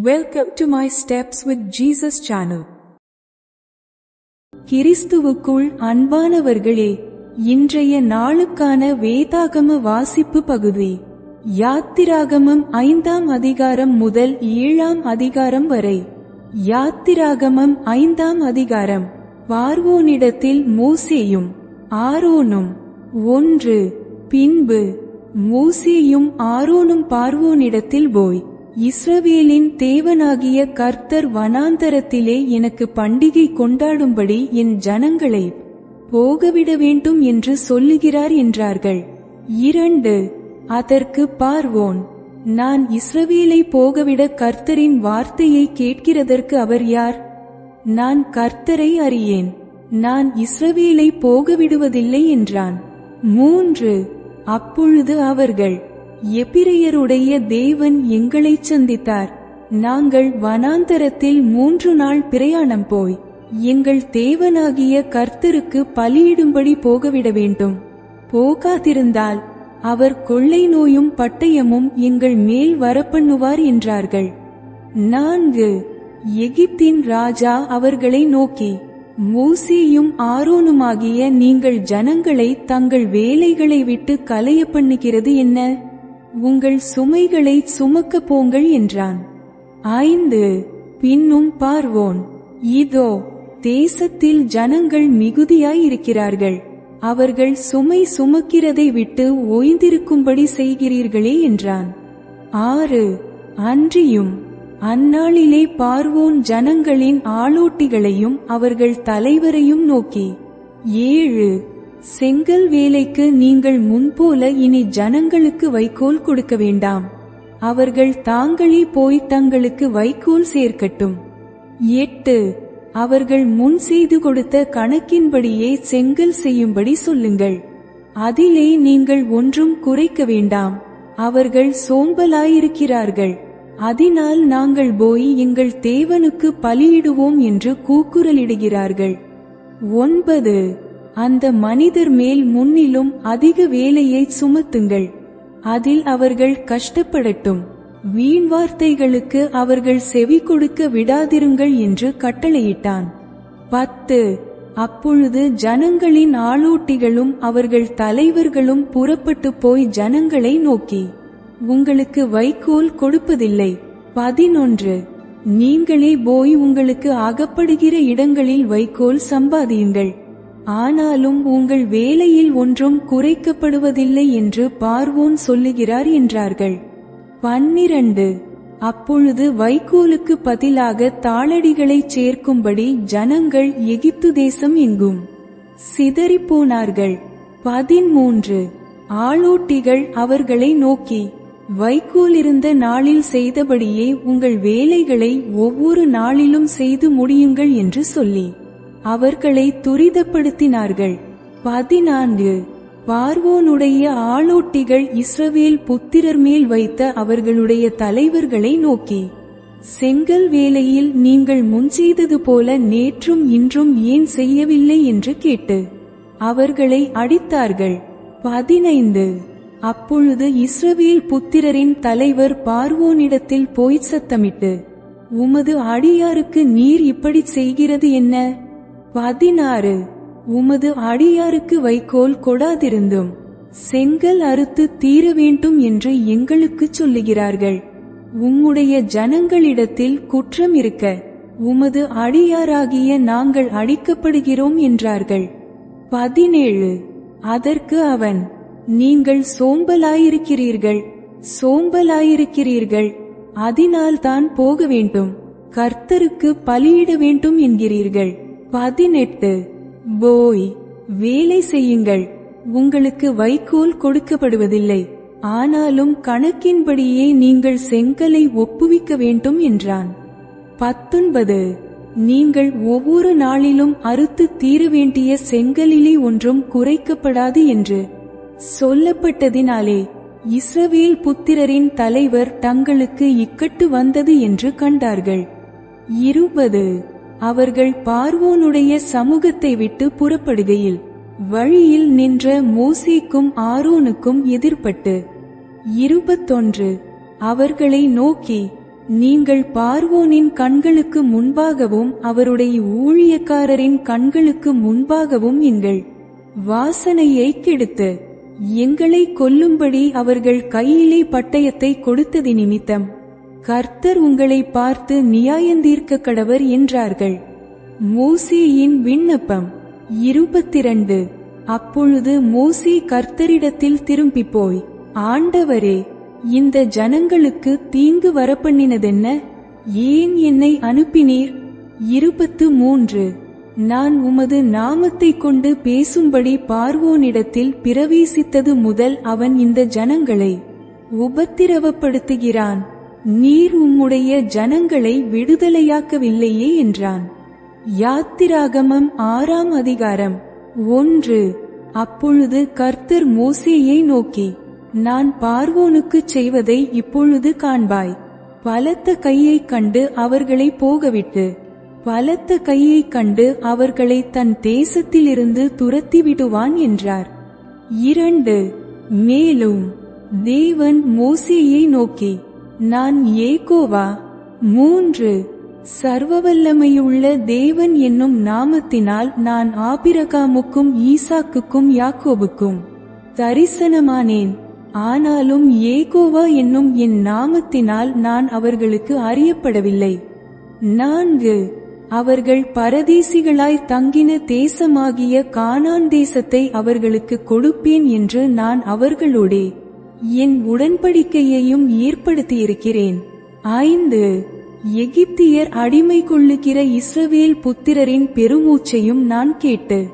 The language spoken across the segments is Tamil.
Welcome to my steps with Jesus channel கிறிஸ்துவுக்குள் அன்பானவர்களே இன்றைய நாளுக்கான வேதாகம வாசிப்பு பகுதி. யாத்திராகமம் ஐந்தாம் அதிகாரம் முதல் ஏழாம் அதிகாரம் வரை. யாத்திராகமம் ஐந்தாம் அதிகாரம். பார்வோனிடத்தில் மூசேயும் ஆரோனும். ஒன்று பின்பு மூசேயும் ஆரோனும் பார்வோனிடத்தில் போய். இஸ்ரவேலின் தேவனாகிய கர்த்தர் வனாந்தரத்திலே எனக்கு பண்டிகை கொண்டாடும்படி என் ஜனங்களை போகவிட வேண்டும் என்று சொல்லுகிறார் என்றார்கள். இரண்டு அதற்கு பார்வோன் நான் இஸ்ரவேலை போகவிட கர்த்தரின் வார்த்தையை கேட்கிறதற்கு அவர் யார்? நான் கர்த்தரை அறியேன் நான் இஸ்ரவேலை போகவிடுவதில்லை என்றான். மூன்று அப்பொழுது அவர்கள் எபிரையருடைய தேவன் எங்களைச் சந்தித்தார். நாங்கள் வனாந்தரத்தில் மூன்று நாள் பிரயாணம் போய் எங்கள் தேவனாகிய கர்த்தருக்கு பலியிடும்படி போகவிட வேண்டும். போகாதிருந்தால் அவர் கொள்ளை நோயும் பட்டயமும் எங்கள் மேல் வரப்பண்ணுவார் என்றார்கள். நான்கு எகிப்தின் ராஜா அவர்களை நோக்கி மூசியும் ஆரோனுமாகிய நீங்கள் ஜனங்களை தங்கள் வேலைகளை விட்டு கலைய பண்ணுகிறது என்ன? உங்கள் சுமைகளை சுமக்க போங்கள் என்றான். ஐந்து பின்னும் பார்வோன் இதோ தேசத்தில் ஜனங்கள் மிகுதியாயிருக்கிறார்கள். அவர்கள் சுமை சுமக்கிறதை விட்டு ஓய்ந்திருக்கும்படி செய்கிறீர்களே என்றான். ஆறு அன்றியும் அந்நாளிலே பார்வோன் ஜனங்களின் ஆளோட்டிகளையும் அவர்கள் தலைவரையும் நோக்கி ஏழு செங்கல் வேலைக்கு நீங்கள் முன்போல இனி ஜனங்களுக்கு வைக்கோல் கொடுக்க வேண்டாம். அவர்கள் தாங்களே போய் தங்களுக்கு வைக்கோல் சேர்க்கட்டும். எட்டு. அவர்கள் முன் செய்து கொடுத்த கணக்கின்படியே செங்கல் செய்யும்படி சொல்லுங்கள். அதிலே நீங்கள் ஒன்றும் குறைக்க வேண்டாம். அவர்கள் சோம்பலாயிருக்கிறார்கள். அதனால் நாங்கள் போய் எங்கள் தேவனுக்கு பலியிடுவோம் என்று கூக்குரலிடுகிறார்கள். ஒன்பது. அந்த மனிதர் மேல் முன்னிலும் அதிக வேலையை சுமத்துங்கள். அதில் அவர்கள் கஷ்டப்படட்டும். வீண் வார்த்தைகளுக்கு அவர்கள் செவி கொடுக்க விடாதிருங்கள் என்று கட்டளையிட்டான். பத்து அப்பொழுது ஜனங்களின் ஆளோட்டிகளும் அவர்கள் தலைவர்களும் புறப்பட்டு போய் ஜனங்களை நோக்கி உங்களுக்கு வைக்கோல் கொடுப்பதில்லை. பதினொன்று நீங்களே போய் உங்களுக்கு அகப்படுகிற இடங்களில் வைக்கோல் சம்பாதியுங்கள். ஆனாலும் உங்கள் வேலையில் ஒன்றும் குறைக்கப்படுவதில்லை என்று பார்வோன் சொல்லுகிறார் என்றார்கள். பன்னிரண்டு. அப்பொழுது வைக்கோலுக்கு பதிலாக தாளடிகளை சேர்க்கும்படி ஜனங்கள் எகிப்து தேசம் எங்கும் சிதறிப்போனார்கள். பதிமூன்று. ஆளோட்டிகள் அவர்களை நோக்கி வைக்கோல் இருந்த நாளில் செய்தபடியே உங்கள் வேலைகளை ஒவ்வொரு நாளிலும் செய்து முடியுங்கள் என்று சொல்லி அவர்களை துரிதப்படுத்தினார்கள். பதினான்கு. பார்வோனுடைய ஆளோட்டிகள் இஸ்ரவேல் புத்திரர் மேல் வைத்த அவர்களுடைய தலைவர்களை நோக்கி செங்கல் வேலையில் நீங்கள் முன் செய்தது போல நேற்றும் இன்றும் ஏன் செய்யவில்லை? என்று கேட்டு அவர்களை அடித்தார்கள். பதினைந்து. அப்பொழுது இஸ்ரவேல் புத்திரரின் தலைவர் பார்வோனிடத்தில் போய் சத்தமிட்டு உமது அடியாருக்கு நீர் இப்படி செய்கிறது என்ன? பதினாறு உமது அடியாருக்கு வைக்கோல் கொடாதிருந்தும் செங்கல் அறுத்து தீர வேண்டும் என்று எங்களுக்கு சொல்லுகிறார்கள். உம்முடைய ஜனங்களிடத்தில் குற்றம் இருக்க உமது அடியாராகிய நாங்கள் அடிக்கப்படுகிறோம் என்றார்கள். பதினேழு அதற்கு அவன் நீங்கள் சோம்பலாயிருக்கிறீர்கள் சோம்பலாயிருக்கிறீர்கள் அதனால்தான் போக வேண்டும் கர்த்தருக்கு பலியிட வேண்டும் என்கிறீர்கள். பதினெட்டு. போய் வேலை செய்யுங்கள். உங்களுக்கு வைக்கோல் கொடுக்கப்படுவதில்லை. ஆனாலும் கணக்கின்படியே நீங்கள் செங்கலை ஒப்புவிக்க வேண்டும் என்றான். பத்தொன்பது. நீங்கள் ஒவ்வொரு நாளிலும் அறுத்து தீர வேண்டிய செங்கலிலே ஒன்றும் குறைக்கப்படாது என்று சொல்லப்பட்டதினாலே இஸ்ரவேல் புத்திரரின் தலைவர் தங்களுக்கு இக்கட்டு வந்தது என்று கண்டார்கள். இருபது. அவர்கள் பார்வோனுடைய சமூகத்தை விட்டு புறப்படுகையில் வழியில் நின்ற மோசேக்கும் ஆரோனுக்கும் எதிர்ப்பட்டு இருபத்தொன்று அவர்களை நோக்கி நீங்கள் பார்வோனின் கண்களுக்கு முன்பாகவும் அவருடைய ஊழியக்காரரின் கண்களுக்கு முன்பாகவும் எங்கள் வாசனையை கெடுத்து எங்களை கொல்லும்படி அவர்கள் கையிலே பட்டயத்தை கொடுத்தது நிமித்தம். கர்த்தர் உங்களை பார்த்து நியாயந்தீர்க்க கடவர் என்றார்கள். மோசேயின் விண்ணப்பம் இருபத்திரண்டு. அப்பொழுது மோசே கர்த்தரிடத்தில் திரும்பி போய் ஆண்டவரே இந்த ஜனங்களுக்கு தீங்கு வரப்பண்ணினதென்ன? ஏன் என்னை அனுப்பினீர்? இருபத்து மூன்று நான் உமது நாமத்தை கொண்டு பேசும்படி பார்வோனிடத்தில் பிரவேசித்தது முதல் அவன் இந்த ஜனங்களை உபத்திரவப்படுத்துகிறான். நீர் உம்முடைய ஜனங்களை விடுதலையாக்கவில்லையே என்றான். யாத்திராகமம் ஆறாம் அதிகாரம். ஒன்று. அப்பொழுது கர்த்தர் மோசேயை நோக்கி நான் பார்வோனுக்குச் செய்வதை இப்பொழுது காண்பாய். பலத்த கையைக் கண்டு அவர்களை போகவிட்டு பலத்த கையைக் கண்டு அவர்களை தன் தேசத்திலிருந்து துரத்தி விடுவான் என்றார். இரண்டு. மேலும் தேவன் மோசேயை நோக்கி நான் ஏகோவா மூன்று சர்வவல்லமையுள்ள தேவன் என்னும் நாமத்தினால் நான் ஆபிரகாமுக்கும் ஈசாக்குக்கும் யாக்கோபுக்கும் தரிசனமானேன். ஆனாலும் ஏகோவா என்னும் என் நாமத்தினால் நான் அவர்களுக்கு அறியப்படவில்லை. நான்கு அவர்கள் பரதேசிகளாய் தங்கின தேசமாகிய கானான் தேசத்தை அவர்களுக்கு கொடுப்பேன் என்று நான் அவர்களோடே. என் உடன்படிக்கையையும் ஏற்படுத்தியிருக்கிறேன். ஐந்து எகிப்தியர் அடிமை கொள்ளுகிற இஸ்ரவேல் புத்திரரின் பெருமூச்சையும் நான் கேட்டு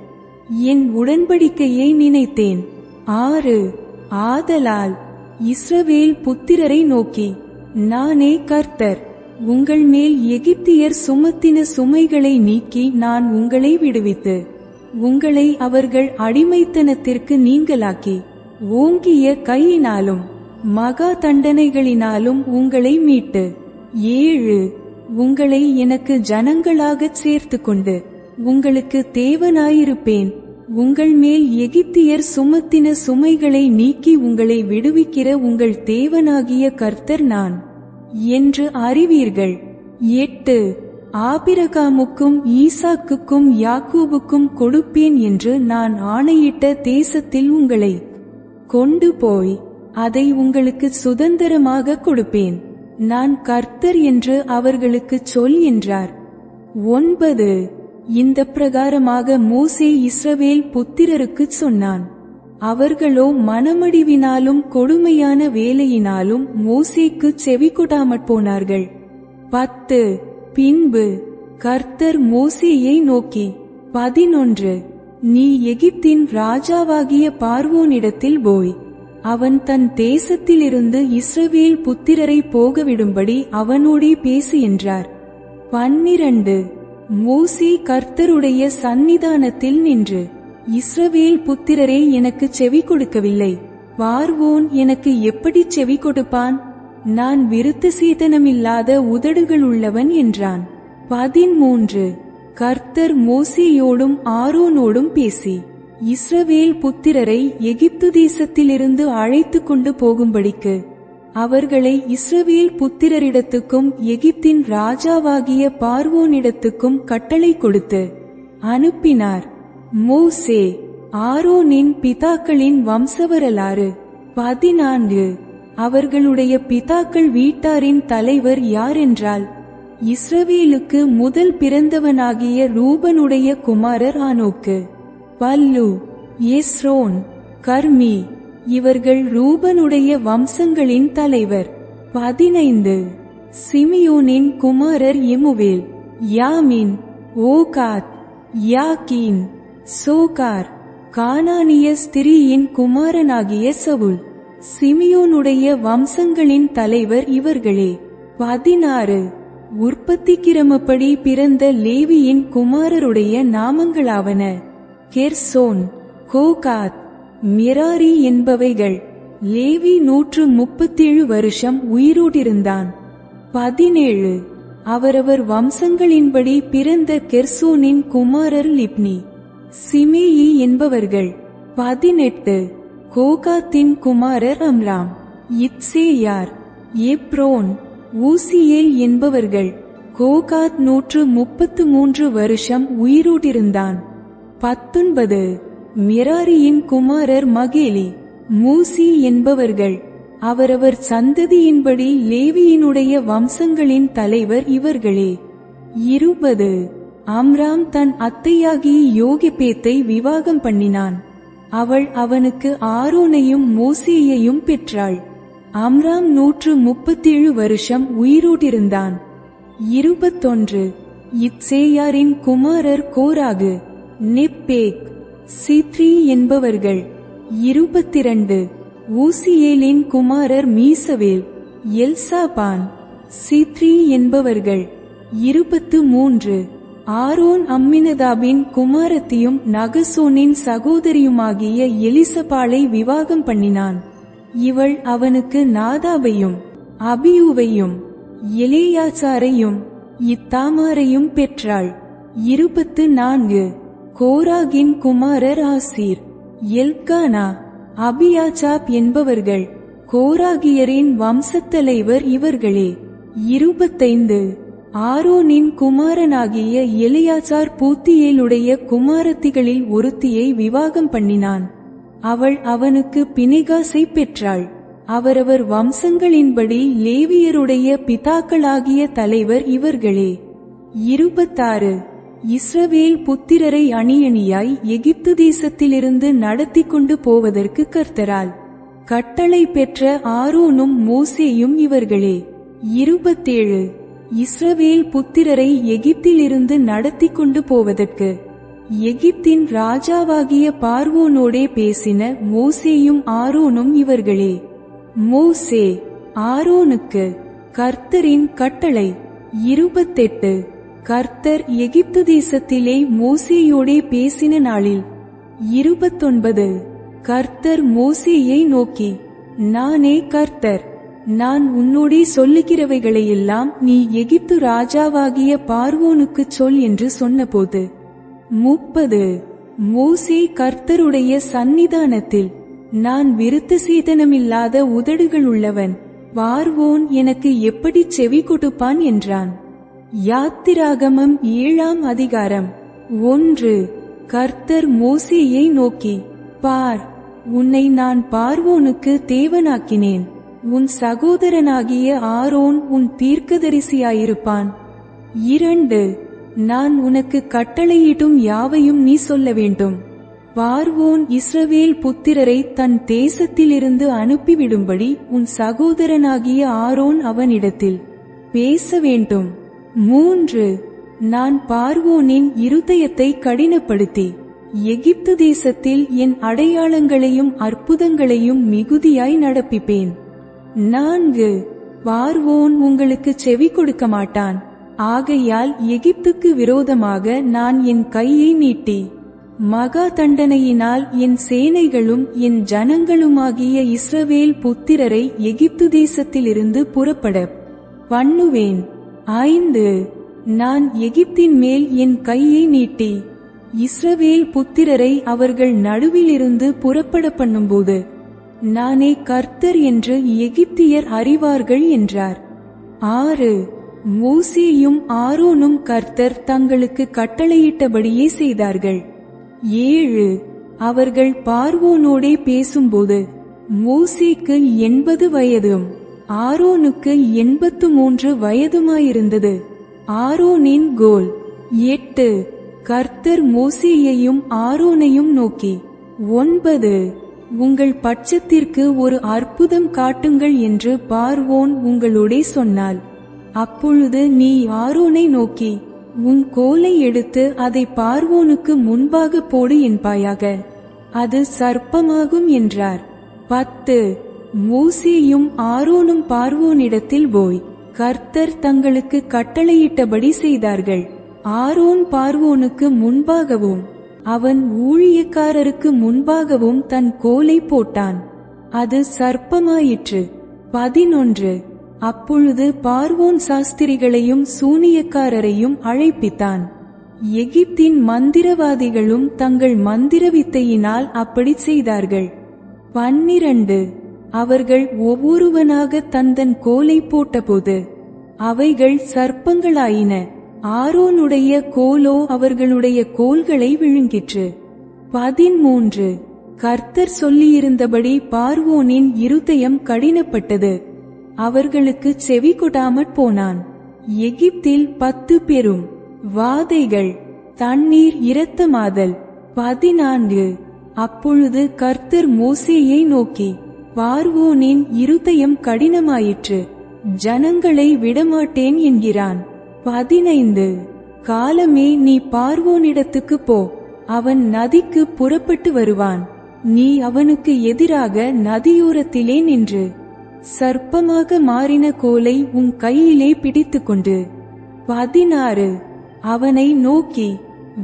என் உடன்படிக்கையை நினைத்தேன். ஆறு ஆதலால் இஸ்ரவேல் புத்திரரை நோக்கி நானே கர்த்தர் உங்கள் மேல் எகிப்தியர் சுமத்தின சுமைகளை நீக்கி நான் உங்களை விடுவித்து உங்களை அவர்கள் அடிமைத்தனத்திற்கு நீங்களாக்கி ஓங்கிய கையினாலும் மகா தண்டனைகளினாலும் உங்களை மீட்டு. ஏழு உங்களை எனக்கு ஜனங்களாகச் சேர்த்து கொண்டு உங்களுக்கு தேவனாயிருப்பேன். உங்கள் மேல் எகிப்தியர் சுமத்தின சுமைகளை நீக்கி உங்களை விடுவிக்கிற உங்கள் தேவனாகிய கர்த்தர் நான். என்று அறிவீர்கள். எட்டு ஆபிரகாமுக்கும் ஈசாக்குக்கும் யாக்கூபுக்கும் கொடுப்பேன் என்று நான் ஆணையிட்ட தேசத்தில் உங்களை கொண்டு போய் அதை உங்களுக்கு சுதந்திரமாக கொடுப்பேன். நான் கர்த்தர் என்று அவர்களுக்கு சொல் என்றார். ஒன்பது. இந்த பிரகாரமாக மூசே இஸ்ரவேல் புத்திரருக்குச் சொன்னான். அவர்களோ மனமடிவினாலும் கொடுமையான வேலையினாலும் மூசேக்கு செவி கொடாமற் போனார்கள். பத்து. பின்பு கர்த்தர் மோசேயை நோக்கி பதினொன்று. நீ எகிப்தின் ராஜாவாகிய பார்வோனிடத்தில் போய் அவன் தன் தேசத்திலிருந்து இஸ்ரவேல் புத்திரரை போகவிடும்படி அவனோடே பேசு என்றார். பன்னிரண்டு. மூசி கர்த்தருடைய சந்நிதானத்தில் நின்று இஸ்ரவேல் புத்திரரே எனக்கு செவி கொடுக்கவில்லை. பார்வோன் எனக்கு எப்படி செவி கொடுப்பான்? நான் விருத்த சீதனமில்லாத உதடுகள் உள்ளவன் என்றான். பதிமூன்று. கர்த்தர் மோசியோடும் ஆரோனோடும் பேசி இஸ்ரவேல் புத்திரரை எகிப்து தேசத்திலிருந்து அழைத்து கொண்டு போகும்படிக்கு அவர்களை இஸ்ரவேல் புத்திரரிடத்துக்கும் எகிப்தின் ராஜாவாகிய பார்வோனிடத்துக்கும் கட்டளை கொடுத்து அனுப்பினார். மோசே ஆரோனின் பிதாக்களின் வம்சவரலாறு பதினான்கு. அவர்களுடைய பிதாக்கள் வீட்டாரின் தலைவர் யாரென்றால் இஸ்ரவேலுக்கு முதல் பிறந்தவனாகிய ரூபனுடைய குமாரர் ஆனோக்கு. பல்லு எஸ்ரோன் கர்மி இவர்கள் ரூபனுடைய வம்சங்களின் தலைவர். பதினைந்து. சிமியோனின் குமாரர் எமுவேல் யாமின் ஓகாத் யாக்கீன் சோகார் கானானிய ஸ்திரீயின் குமாரனாகிய சவுல். சிமியோனுடைய வம்சங்களின் தலைவர் இவர்களே. பதினாறு. உற்பத்தி கிரமப்படி பிறந்த லேவியின் குமாரருடைய நாமங்களாவன. கெர்சோன் கோகாத் மிராரி என்பவைகள். லேவி நூற்று முப்பத்தேழு வருஷம் உயிரோடிருந்தான். பதினேழு அவரவர் வம்சங்களின்படி பிறந்த கெர்சோனின் குமாரர் லிப்னி. சிமேயி என்பவர்கள். பதினெட்டு கோகாத்தின் குமாரர் அம்ராம். இத்சேயார் எப்ரோன் ஊசியேல் என்பவர்கள். கோகாத் நூற்று முப்பத்து மூன்று வருஷம் உயிரோட்டிருந்தான் பத்தொன்பது. மிராரியின் குமாரர் மகேலி மூசி என்பவர்கள். அவரவர் சந்ததியின்படி லேவியினுடைய வம்சங்களின் தலைவர் இவர்களே. இருபது. அம்ராம் தன் அத்தையாகி யோகிபேத்தை விவாகம் பண்ணினான். அவள் அவனுக்கு ஆரோனையும் மோசேயையும் பெற்றாள். அம்ராம் நூற்று முப்பத்தேழு வருஷம் உயிரோட்டிருந்தான். இருபத்தொன்று இச்சேயாரின் குமாரர் கோராகு நெப்பேக் சித்ரி என்பவர்கள். இருபத்திரண்டு ஊசியேலின் குமாரர் மீசவேல் எல்சாபான் சித்ரி என்பவர்கள். இருபத்து மூன்று ஆரோன் அம்மினதாபின் குமாரத்தியும் நகசோனின் சகோதரியுமாகிய எலிசபாளை விவாகம் பண்ணினான். இவள் அவனுக்கு நாதாபையும் அபியூவையும் எலேயாசாரையும் இத்தாமாரையும் பெற்றாள். இருபத்து நான்கு. கோராகின் குமாரர் ஆசீர் எல்கானா அபியாச்சாப் என்பவர்கள் கோராகியரின் வம்சத்தலைவர் இவர்களே. இருபத்தைந்து. ஆரோனின் குமாரனாகிய எலியாசார் பூத்தியேலுடைய குமாரத்திகளில் ஒருத்தியை விவாகம் பண்ணினான். அவள் அவனுக்கு பினிகாசை பெற்றாள். அவரவர் வம்சங்களின்படி லேவியருடைய பிதாக்களாகிய தலைவர் இவர்களே. இருபத்தாறு. இஸ்ரவேல் புத்திரரை அணியணியாய் எகிப்து தேசத்திலிருந்து நடத்தி கொண்டு போவதற்கு கர்த்தரால். கட்டளை பெற்ற ஆரோனும் மோசேயும் இவர்களே. இருபத்தேழு. இஸ்ரவேல் புத்திரரை எகிப்திலிருந்து நடத்தி கொண்டு போவதற்கு எகிப்தின் ராஜாவாகிய பார்வோனோடே பேசின மோசேயும் ஆரோனும் இவர்களே மோசே ஆரோனுக்கு கர்த்தரின் கட்டளை. இருபத்தெட்டு. கர்த்தர் எகிப்து தேசத்திலே மோசேயோடே பேசின நாளில். இருபத்தொன்பது. கர்த்தர் மோசேயை நோக்கி நானே கர்த்தர். நான் உன்னோடே சொல்லுகிறவைகளையெல்லாம் நீ எகிப்து ராஜாவாகிய பார்வோனுக்குச் சொல் என்று சொன்னபோது முப்பது. மூசே கர்த்தருடைய சந்நிதானத்தில் நான் விருத்த உதடுகள் உள்ளவன் பார்வோன் எனக்கு எப்படி செவி கொடுப்பான்? என்றான். யாத்திராகமம் ஏழாம் அதிகாரம். ஒன்று. கர்த்தர் மோசேயை நோக்கி பார் உன்னை நான் பார்வோனுக்கு தேவனாக்கினேன். உன் சகோதரனாகிய ஆரோன் உன் தீர்க்கதரிசியாயிருப்பான். இரண்டு. நான் உனக்கு கட்டளையிடும் யாவையும் நீ சொல்ல வேண்டும். பார்வோன் இஸ்ரவேல் புத்திரரை தன் தேசத்திலிருந்து அனுப்பிவிடும்படி உன் சகோதரனாகிய ஆரோன் அவனிடத்தில் பேச வேண்டும். மூன்று நான் பார்வோனின் இருதயத்தை கடினப்படுத்தி எகிப்து தேசத்தில் என் அடையாளங்களையும் அற்புதங்களையும் மிகுதியாய் நடப்பிப்பேன். நான்கு பார்வோன் உங்களுக்கு செவி கொடுக்க மாட்டான் ஆகையால் எகிப்துக்கு விரோதமாக நான் என் கையை நீட்டி மகா தண்டனையினால் என் சேனைகளும் என் ஜனங்களுமாகிய இஸ்ரவேல் புத்திரரை எகிப்து தேசத்திலிருந்து புறப்பட பண்ணுவேன். ஐந்து நான் எகிப்தின் மேல் என் கையை நீட்டி இஸ்ரவேல் புத்திரரை அவர்கள் நடுவிலிருந்து புறப்பட பண்ணும்போது நானே கர்த்தர் என்று எகிப்தியர் அறிவார்கள் என்றார். ஆறு மூசியும் ஆரோனும் கர்த்தர் தங்களுக்கு கட்டளையிட்டபடியே செய்தார்கள். ஏழு அவர்கள் பார்வோனோடே பேசும்போது மூசிக்கு எண்பது வயதும் ஆரோனுக்கு எண்பத்து மூன்று வயதுமாயிருந்தது. ஆரோனின் கோல் எட்டு கர்த்தர் மோசேயையும் ஆரோனையும் நோக்கி ஒன்பது உங்கள் பட்சத்திற்கு ஒரு அற்புதம் காட்டுங்கள் என்று பார்வோன் உங்களோடே சொன்னாள். அப்பொழுது நீ ஆரோனை நோக்கி உன் கோலை எடுத்து அதை பார்வோனுக்கு முன்பாக போடு என்பாயாக. அது சர்ப்பமாகும் என்றார். பத்து. மோசேயும் ஆரோனும் பார்வோனிடத்தில் போய் கர்த்தர் தங்களுக்கு கட்டளையிட்டபடி செய்தார்கள். ஆரோன் பார்வோனுக்கு முன்பாகவும் அவன் ஊழியக்காரருக்கு முன்பாகவும் தன் கோலை போட்டான். அது சர்ப்பமாயிற்று. பதினொன்று. அப்பொழுது பார்வோன் சாஸ்திரிகளையும் சூனியக்காரரையும் அழைப்பித்தான். எகிப்தின் மந்திரவாதிகளும் தங்கள் மந்திர வித்தையினால் அப்படி செய்தார்கள். பன்னிரண்டு. அவர்கள் ஒவ்வொருவனாக தந்தன் கோலை போட்டபோது அவைகள் சர்ப்பங்களாயின. ஆரோனுடைய கோலோ அவர்களுடைய கோல்களை விழுங்கிற்று. பதிமூன்று. கர்த்தர் சொல்லியிருந்தபடி பார்வோனின் இருதயம் கடினப்பட்டது. அவர்களுக்கு செவி கொடாமற் போனான். எகிப்தில் பத்து பெரும் வாதைகள் தண்ணீர் இரத்தமாதல் பதினான்கு. அப்பொழுது கர்த்தர் மோசேயை நோக்கி பார்வோனின் இருதயம் கடினமாயிற்று ஜனங்களை விடமாட்டேன் என்கிறான். பதினைந்து. காலமே நீ பார்வோனிடத்துக்கு போ அவன் நதிக்கு புறப்பட்டு வருவான். நீ அவனுக்கு எதிராக நதியோரத்திலே நின்று சர்ப்பமாக மாறின கோலை உன் கையிலே பிடித்துக்கொண்டு. பதினாறு. அவனை நோக்கி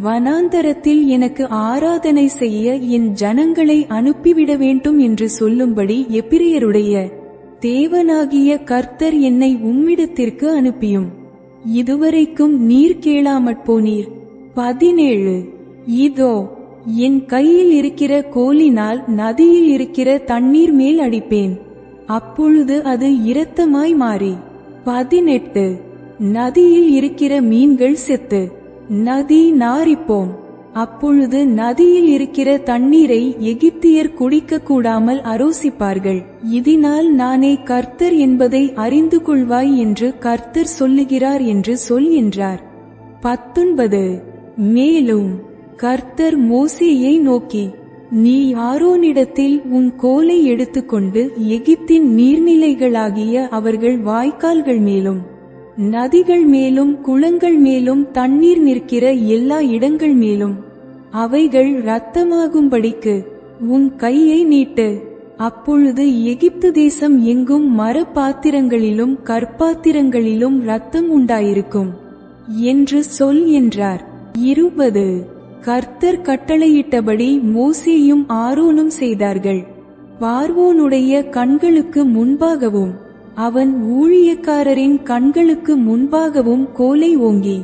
வனாந்தரத்தில் எனக்கு ஆராதனை செய்ய என் ஜனங்களை அனுப்பிவிட வேண்டும் என்று சொல்லும்படி எப்பிரியருடைய தேவனாகிய கர்த்தர் என்னை உம்மிடத்திற்கு அனுப்பியும். இதுவரைக்கும் நீர் கேளாமற் போனீர். பதினேழு. இதோ என் கையில் இருக்கிற கோலினால் நதியில் இருக்கிற தண்ணீர் மேல் அடிப்பேன். அப்பொழுது அது இரத்தமாய் மாறி பதினெட்டு நதியில் இருக்கிற மீன்கள் செத்து நதி நாரிப்போம் அப்பொழுது நதியில் இருக்கிற தண்ணீரை எகிப்தியர் குடிக்க கூடாமல் அரோசிப்பார்கள். இதனால் நானே கர்த்தர் என்பதை அறிந்து கொள்வாய் என்று கர்த்தர் சொல்லுகிறார் என்று சொல் என்றார். பத்தொன்பது மேலும் கர்த்தர் மோசேயை நோக்கி நீ ஆரோனிடத்தில் உன் கோலை எடுத்துக்கொண்டு எகிப்தின் நீர்நிலைகளாகிய அவர்கள் வாய்க்கால்கள் மேலும் நதிகள் மேலும் குளங்கள் மேலும் தண்ணீர் நிற்கிற எல்லா இடங்கள் மேலும். அவைகள் இரத்தமாகும்படிக்கு உன் கையை நீட்டு. அப்பொழுது எகிப்து தேசம் எங்கும் மரப்பாத்திரங்களிலும் கற்பாத்திரங்களிலும் இரத்தம் உண்டாயிருக்கும் என்று சொல் என்றார். இருபது. கர்த்தர் கட்டளையிட்டபடி மோசேயும் ஆரோனும் செய்தார்கள். பார்வோனுடைய கண்களுக்கு முன்பாகவும் அவன் ஊழியக்காரரின் கண்களுக்கு முன்பாகவும் கோலை ஓங்கி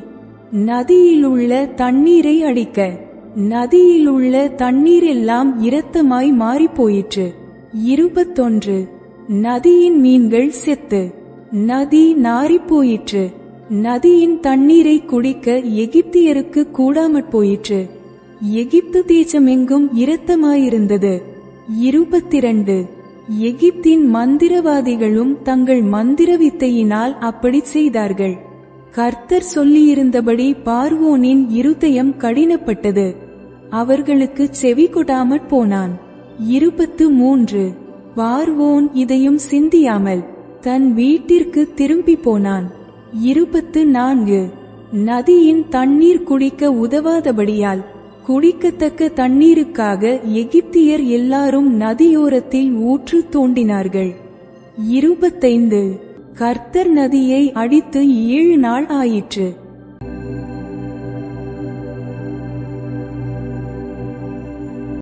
நதியிலுள்ள தண்ணீரை அடிக்க நதியிலுள்ள தண்ணீரெல்லாம் இரத்தமாய் மாறிப்போயிற்று. இருபத்தொன்று நதியின் மீன்கள் செத்து நதி நாறிப்போயிற்று. நதியின் தண்ணீரை குடிக்க எகிப்தியருக்கு கூடாமற் போயிற்று. எகிப்து தேசமெங்கும் இரத்தமாயிருந்தது. இருபத்திரண்டு. எகிப்தின் மந்திரவாதிகளும் தங்கள் மந்திர வித்தையினால் அப்படி செய்தார்கள். கர்த்தர் சொல்லியிருந்தபடி பார்வோனின் இருதயம் கடினப்பட்டது. அவர்களுக்கு செவி கொடாமற் போனான். இருபத்து மூன்று பார்வோன் இதையும் சிந்தியாமல் தன் வீட்டிற்கு திரும்பி போனான். இருபத்து நான்கு நதியின் தண்ணீர் குடிக்க உதவாதபடியால் குடிக்கத்தக்க தண்ணீருக்காக எகிப்தியர் எல்லாரும் நதியோரத்தில் ஊற்று தோண்டினார்கள். இருபத்தைந்து. கர்த்தர் நதியை அடித்து ஏழு நாள் ஆயிற்று.